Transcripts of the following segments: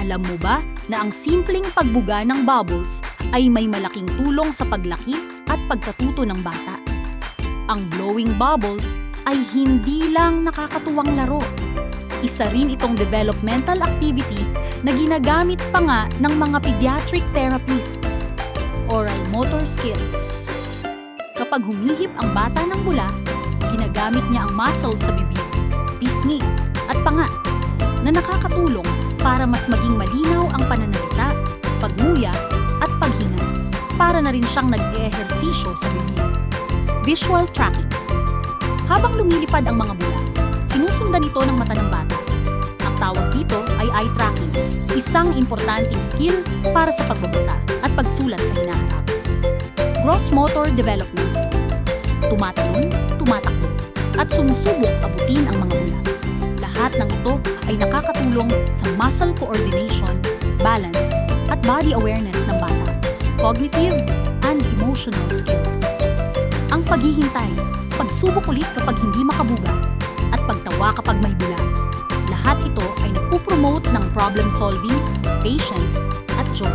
Alam mo ba na ang simpleng pagbuga ng bubbles ay may malaking tulong sa paglaki at pagkatuto ng bata? Ang blowing bubbles ay hindi lang nakakatuwang laro. Isa rin itong developmental activity na ginagamit pa nga ng mga pediatric therapists. Oral motor skills. Kapag humihip ang bata ng bula, ginagamit niya ang muscles sa bibig, pisngi, at panga na nakakatulong para mas maging malinaw ang pananalita, pagmuya, at paghinga para na rin siyang nag-eehersisyo sa bibig. Visual tracking. Habang lumilipad ang mga bula, sinusundan ito ng mata ng bata. Ang tawag dito ay eye tracking, isang importanteng skill para sa pagbabasa at pagsulat sa hinaharap. Gross motor development. Tumatalon, tumatakbo, at sumusubok abutin ang mga bula. Nakakatulong sa muscle coordination, balance, at body awareness ng bata, cognitive and emotional skills. Ang paghihintay, pagsubok ulit kapag hindi makabuga, at pagtawa kapag may bula. Lahat ito ay nagpupromote ng problem solving, patience, at joy.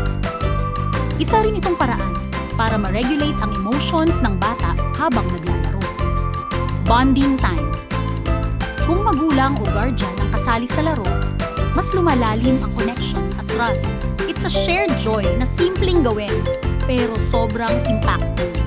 Isa rin itong paraan para ma-regulate ang emotions ng bata habang naglalaro. Bonding time. Kung magulang o guardian ang kasali sa laro, mas lumalalim ang connection at trust. It's a shared joy na simpleng gawin, pero sobrang impactful.